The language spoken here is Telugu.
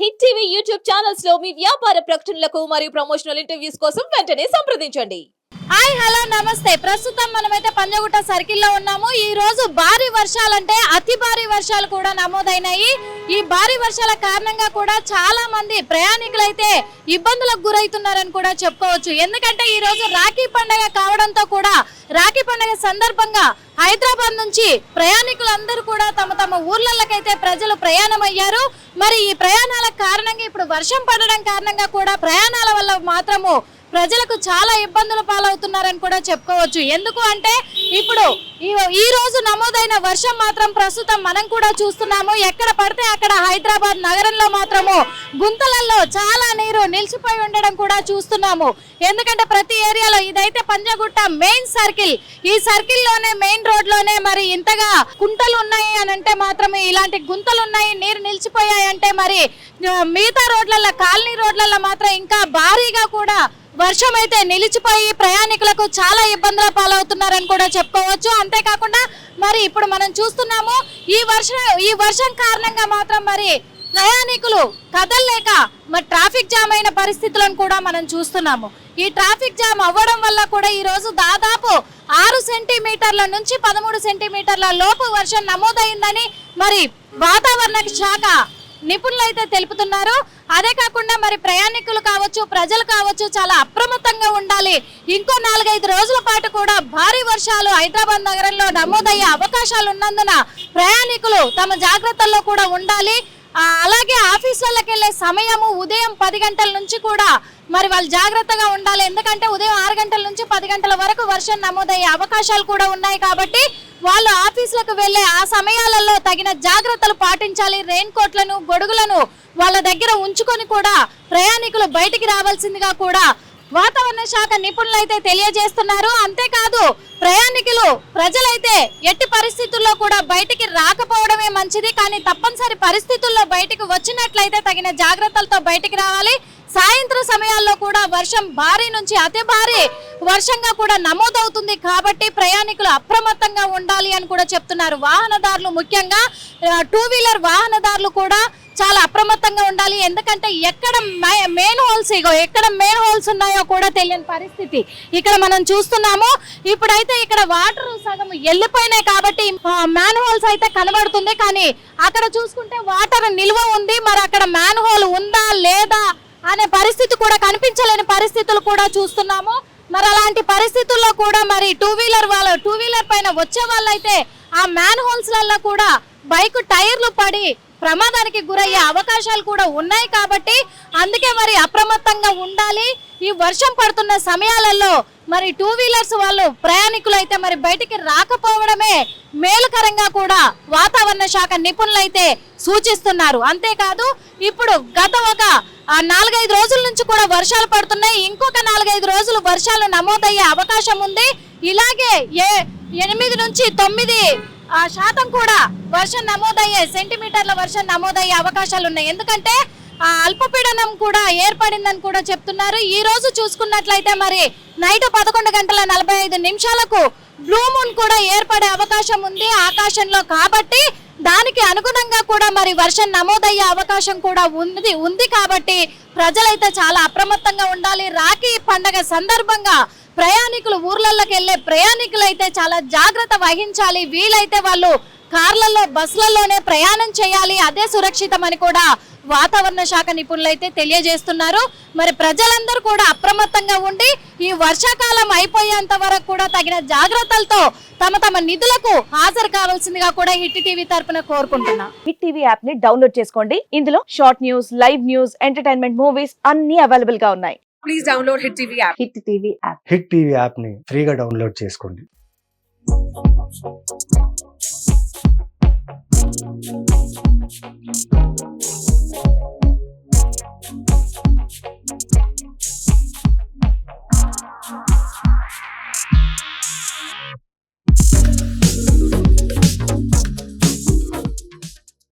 హిట్ టీవీ యూట్యూబ్ ఛానల్స్లో మీ వ్యాపార ప్రకటనలకు మరియు ప్రమోషనల్ ఇంటర్వ్యూస్ కోసం వెంటనే సంప్రదించండి. హాయ్ హలో నమస్తే. ప్రస్తుతం మనమైతే పంజగుట్ట సర్కిల్లో ఉన్నాము. ఈ రోజు భారీ వర్షాలంటే అతి భారీ వర్షాలు కూడా నమోదైనాయి. ఈ భారీ వర్షాల కారణంగా కూడా చాలా మంది ప్రయాణికులు అయితే ఇబ్బందులకు గురవుతున్నారని కూడా చెప్పుకోవచ్చు. ఎందుకంటే ఈ రోజు రాఖీ పండగ కావడంతో కూడా రాఖీ పండగ సందర్భంగా హైదరాబాద్ నుంచి ప్రయాణికులందరూ కూడా తమ తమ ఊర్లకైతే ప్రజలు ప్రయాణం అయ్యారు మరి ఈ ప్రయాణాల కారణంగా ఇప్పుడు వర్షం పడడం కారణంగా కూడా ప్రయాణాల వల్ల మాత్రము ప్రజలకు చాలా ఇబ్బందులు పాలవుతున్నారని కూడా చెప్పుకోవచ్చు. ఎందుకు అంటే ఇప్పుడు ఈ రోజు నమోదైన వర్షం మాత్రం ప్రస్తుతం మనం కూడా చూస్తున్నాము. ఎక్కడ పడితే అక్కడ హైదరాబాద్ నగరంలో మాత్రము గుంతలలో చాలా నీరు నిలిచిపోయి ఉండడం కూడా చూస్తున్నాము. ఎందుకంటే ప్రతి ఏరియాలో ఇదైతే పంజగుట్ట మెయిన్ సర్కిల్. ఈ సర్కిల్లోనే మెయిన్ రోడ్లోనే మరి ఇంతగా కుంటలు ఉన్నాయి అని అంటే మాత్రమే ఇలాంటి గుంతలు ఉన్నాయి నీరు నిలిచిపోయాయి అంటే మరి మిగతా రోడ్లలో కాలనీ రోడ్లలో మాత్రం ఇంకా భారీగా కూడా వర్షం అయితే నిలిచిపోయి ప్రయాణికులకు చాలా ఇబ్బందుల పాలవుతున్నారని కూడా చెప్పుకోవచ్చు. అంతేకాకుండా మరి ఇప్పుడు మనం చూస్తున్నాము ఈ వర్షం ఈ వర్షం కారణంగా మాత్రం మరి ప్రయాణికులు కదలలేక మరి ట్రాఫిక్ జామ్ అయిన పరిస్థితులను కూడా మనం చూస్తున్నాము. ఈ ట్రాఫిక్ జామ్ అవ్వడం వల్ల కూడా ఈరోజు దాదాపు ఆరు సెంటీమీటర్ల నుంచి పదమూడు సెంటీమీటర్ల లోపు వర్షం నమోదైందని మరి వాతావరణ శాఖ నిపుణులు అయితే తెలుపుతున్నారు. అదే కాకుండా మరి ప్రయాణికులు కావచ్చు ప్రజలు కావచ్చు చాలా అప్రమత్తంగా ఉండాలి. ఇంకో నాలుగైదు రోజుల పాటు కూడా భారీ వర్షాలు హైదరాబాద్ నగరంలో నమోదయ్యే అవకాశాలు ఉన్నందున ప్రయాణికులు తమ జాగ్రత్తల్లో కూడా ఉండాలి. అలాగే ఆఫీసులకు వెళ్ళే సమయము ఉదయం పది గంటల నుంచి కూడా మరి వాళ్ళు జాగ్రత్తగా ఉండాలి. ఎందుకంటే ఉదయం ఆరు గంటల నుంచి పది గంటల వరకు వర్షం నమోదయ్యే అవకాశాలు కూడా ఉన్నాయి కాబట్టి వాళ్ళు ఆఫీసులకు వెళ్ళే ఆ సమయాలలో తగిన జాగ్రత్తలు పాటించాలి. రెయిన్ కోట్లను గొడుగులను వాళ్ళ దగ్గర ఉంచుకొని కూడా ప్రయాణికులు బయటికి రావాల్సిందిగా కూడా వాతావరణ శాఖ నిపుణులు అయితే తెలియజేస్తున్నారు. అంతేకాదు ప్రయాణికులు ప్రజలైతే ఎట్టి పరిస్థితుల్లో కూడా బయటికి రాకపోవడమే మంచిది. కానీ తప్పనిసరి పరిస్థితుల్లో బయటికి వచ్చినట్లయితే తగిన జాగ్రత్తలతో బయటికి రావాలి. సాయంత్రం సమయాల్లో కూడా వర్షం భారీ నుంచి అతి భారీ వర్షంగా కూడా నమోదవుతుంది కాబట్టి ప్రయాణికులు అప్రమత్తంగా ఉండాలి అని కూడా చెప్తున్నారు. వాహనదారులు ముఖ్యంగా టూ వీలర్ వాహనదారులు కూడా చాలా అప్రమత్తంగా ఉండాలి. ఎందుకంటే ఎక్కడ మెయిన్ హోల్స్ ఇగో ఎక్కడ మెయిన్ హోల్స్ ఉన్నాయో కూడా తెలియని పరిస్థితి. ఇక్కడ మనం చూస్తున్నాము ఇప్పుడైతే ఇక్కడ వాటర్ సగం వెళ్ళిపోయినాయి కాబట్టి మ్యాన్ హోల్స్ అయితే కనబడుతుంది. కానీ అక్కడ చూసుకుంటే వాటర్ నిల్వ ఉంది. మరి అక్కడ మ్యాన్ హోల్ ఉందా లేదా అనే పరిస్థితి కూడా కనిపించలేని పరిస్థితులు కూడా చూస్తున్నాము. మరి అలాంటి పరిస్థితుల్లో కూడా మరి టూ వీలర్ వాళ్ళ టూ వీలర్ పైన వచ్చే వాళ్ళైతే ఆ మ్యాన్ హోల్స్లలో కూడా బైక్ టైర్లు పడి ప్రమాదానికి గురయ్యే అవకాశాలు కూడా ఉన్నాయి కాబట్టి అందుకే మరి అప్రమత్తంగా ఉండాలి. ఈ వర్షం పడుతున్న సమయాలలో మరి టూ వీలర్స్ వాళ్ళు ప్రయాణికులు అయితే మరి బయటికి రాకపోవడమే మేలుకరంగా కూడా వాతావరణ శాఖ నిపుణులైతే సూచిస్తున్నారు. అంతేకాదు ఇప్పుడు గత ఒక నాలుగైదు రోజుల నుంచి కూడా వర్షాలు పడుతున్నాయి. ఇంకొక నాలుగైదు రోజులు వర్షాలు నమోదయ్యే అవకాశం ఉంది. ఇలాగే ఏ ఎనిమిది నుంచి తొమ్మిది ఆ శాతం కూడా వర్షం నమోదయ్యే సెంటీమీటర్ల వర్షం నమోదయ్యే అవకాశాలు ఉన్నాయి. ఎందుకంటే అల్పపీడనం కూడా ఏర్పడిందని కూడా చెప్తున్నారు. ఈ రోజు చూసుకున్నట్లయితే మరి నైట్ పదకొండు గంటల నలభై ఐదు నిమిషాలకు బ్లూ మూన్ కూడా ఏర్పడే అవకాశం ఉంది ఆకాశంలో కాబట్టి దానికి అనుగుణంగా కూడా మరి వర్షం నమోదయ్యే అవకాశం కూడా ఉంది ఉంది కాబట్టి ప్రజలైతే చాలా అప్రమత్తంగా ఉండాలి. రాఖీ పండగ సందర్భంగా ప్రయాణికులు ఊర్లలోకి వెళ్ళే ప్రయాణికులు అయితే చాలా జాగ్రత్త వహించాలి. వీలైతే వాళ్ళు కార్లలో బస్సులలోనే ప్రయాణం చేయాలి అదే సురక్షితమని కూడా వాతావరణ శాఖ నిపుణులు అయితే తెలియజేస్తున్నారు. మరి ప్రజలందరూ కూడా అప్రమత్తంగా ఉండి ఈ వర్షాకాలం అయిపోయేంత వరకు కూడా తగిన జాగ్రత్తలతో తమ తమ నిధులకు హాజరు కావాల్సిందిగా కూడా హిట్ టీవీ తరపున కోరుకుంటున్నా. హిట్ టీవీ యాప్ని డౌన్లోడ్ చేసుకోండి. ఇందులో short news live news entertainment movies అన్ని అవైలబుల్గా ఉన్నాయి. please download Hit TV app. Hit TV app. Hit TV యాప్ని ఫ్రీగా డౌన్లోడ్ చేసుకోండి.